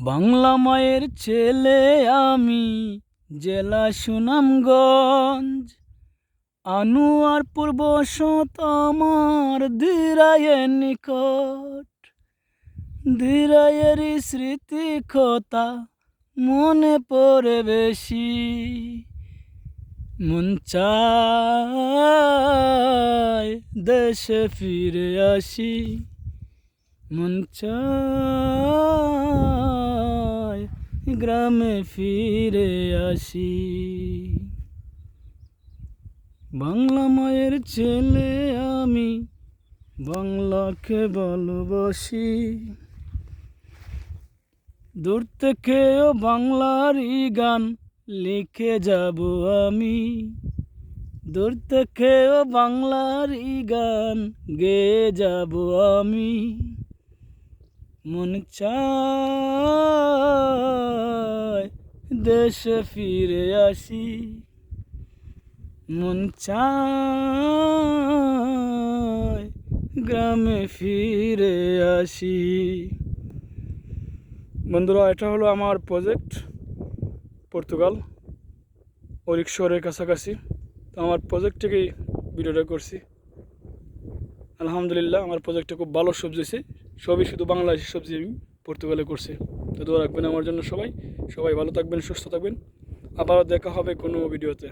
বাংলা মায়ের ছেলে আমি, জেলা সুনামগঞ্জ। আনুয়ারপুর বসত আমার ধীরায়ের নিকট। ধীরায়ের স্মৃতি কথা মনে পড়ে বেশি। মন দেশে ফিরে আসি। মন চায় গ্রামে ফিরে আসি বাংলা মায়ের ছেলে আমি বাংলাকে ভালোবাসি দূর থেকেও বাংলারই গান লিখে যাব আমি দূর থেকেও বাংলারই গান গেয়ে যাব আমি মন চায় দেশে ফিরে আসি, মন চায় গ্রামে ফিরে আসি। বন্ধুরা, এটা হলো আমার প্রজেক্ট পর্তুগাল ওরিক শহরের কাছাকাছি। তো আমার প্রজেক্ট থেকেই ভিডিওটা করছি। আলহামদুলিল্লাহ, আমার প্রজেক্টটা খুব ভালো সবজি সবই শুধু বাংলাদেশের সবজি আমি পর্তুগালে করছি। তো দোয়া রাখবেন আমার জন্য সবাই। সবাই ভালো থাকবেন, সুস্থ থাকবেন। আবারও দেখা হবে কোনো ভিডিওতে।